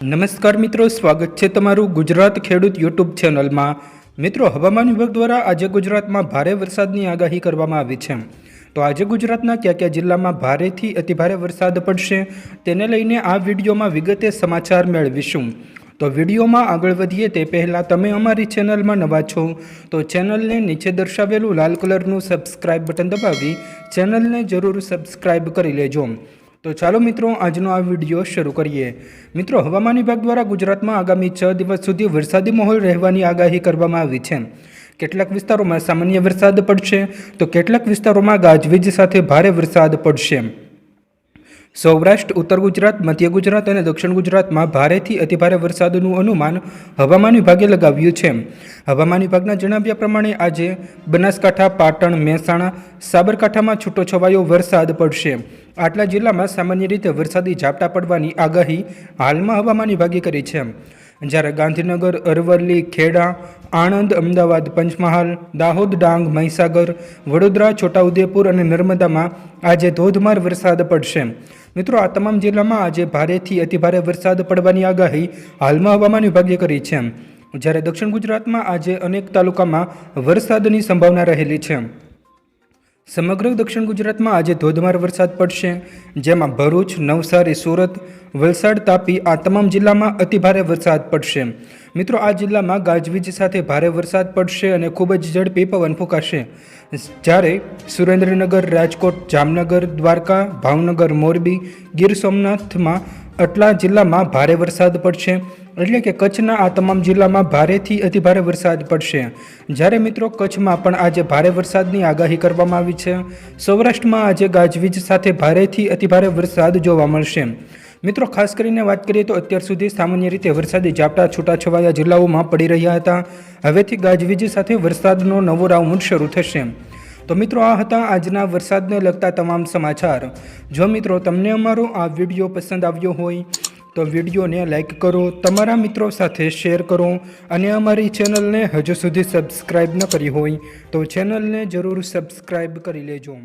નમસ્કાર મિત્રો, સ્વાગત છે તમારું ગુજરાત ખેડૂત યુટ્યુબ ચેનલમાં. મિત્રો, હવામાન વિભાગ દ્વારા આજે ગુજરાતમાં ભારે વરસાદની આગાહી કરવામાં આવી છે. તો આજે ગુજરાતના કયા કયા જિલ્લામાં ભારેથી અતિભારે વરસાદ પડશે તેને લઈને આ વિડીયોમાં વિગતે સમાચાર મેળવીશું. તો વિડીયોમાં આગળ વધીએ તે પહેલાં તમે અમારી ચેનલમાં નવા છો, તો ચેનલને નીચે દર્શાવેલું લાલ કલરનું સબસ્ક્રાઇબ બટન દબાવી ચેનલને જરૂર સબસ્ક્રાઇબ કરી લેજો. તો ચાલો મિત્રો, આજનો આ વીડિયો શરૂ કરીએ. મિત્રો, હવામાન વિભાગ દ્વારા ગુજરાતમાં આગામી છ દિવસ સુધી વરસાદી માહોલ રહેવાની આગાહી કરવામાં આવી છે. કેટલાક વિસ્તારોમાં સામાન્ય વરસાદ પડશે, તો કેટલાક વિસ્તારોમાં ગાજવીજ સાથે ભારે વરસાદ પડશે. સૌરાષ્ટ્ર, ઉત્તર ગુજરાત, મધ્ય ગુજરાત અને દક્ષિણ ગુજરાતમાં ભારેથી અતિભારે વરસાદનું અનુમાન હવામાન વિભાગે લગાવ્યું છે. હવામાન વિભાગના જણાવ્યા પ્રમાણે આજે બનાસકાંઠા, પાટણ, મહેસાણા, સાબરકાંઠામાં છૂટોછવાયો વરસાદ પડશે. આટલા જિલ્લામાં સામાન્ય રીતે વરસાદી ઝાપટા પડવાની આગાહી હાલમાં હવામાન વિભાગે કરી છે. જ્યારે ગાંધીનગર, અરવલ્લી, ખેડા, આણંદ, અમદાવાદ, પંચમહાલ, દાહોદ, ડાંગ, મહીસાગર, વડોદરા, છોટાઉદેપુર અને નર્મદામાં આજે ધોધમાર વરસાદ પડશે. મિત્રો, આ તમામ જિલ્લામાં આજે ભારેથી અતિભારે વરસાદ પડવાની આગાહી હાલમાં હવામાન વિભાગે કરી છે. જ્યારે દક્ષિણ ગુજરાતમાં આજે અનેક તાલુકામાં વરસાદની સંભાવના રહેલી છે. સમગ્ર દક્ષિણ ગુજરાતમાં આજે ધોધમાર વરસાદ પડશે, જેમાં ભરૂચ, નવસારી, સુરત, વલસાડ, તાપી આ તમામ જિલ્લામાં અતિભારે વરસાદ પડશે. મિત્રો, આ જિલ્લામાં ગાજવીજ સાથે ભારે વરસાદ પડશે અને ખૂબ જ ઝડપી પવન ફૂંકાશે. જ્યારે સુરેન્દ્રનગર, રાજકોટ, જામનગર, દ્વારકા, ભાવનગર, મોરબી, ગીર સોમનાથમાં આટલા જિલ્લામાં ભારે વરસાદ પડશે. એટલે કે કચ્છના આ તમામ જિલ્લામાં ભારેથી અતિભારે વરસાદ પડશે. જ્યારે મિત્રો કચ્છમાં પણ આજે ભારે વરસાદની આગાહી કરવામાં આવી છે. સૌરાષ્ટ્રમાં આજે ગાજવીજ સાથે ભારેથી અતિભારે વરસાદ જોવા મળશે. મિત્રો, ખાસ કરીને વાત કરીએ તો અત્યાર સુધી સામાન્ય રીતે વરસાદી ઝાપટા છૂટાછવાયા જિલ્લાઓમાં પડી રહ્યા હતા. હવેથી ગાજવીજ સાથે વરસાદનો નવો રાઉન્ડ શરૂ થશે. તો મિત્રો, આ હતા આજના વરસાદને લગતા તમામ સમાચાર. જો મિત્રો, તમને અમારો આ વીડિયો પસંદ આવ્યો હોય તો વિડીયોને લાઇક કરો, તમારા મિત્રો સાથે શેર કરો અને અમારી ચેનલને હજુ સુધી સબસ્ક્રાઈબ ન કરી હોય તો ચેનલને જરૂર સબસ્ક્રાઈબ કરી લેજો.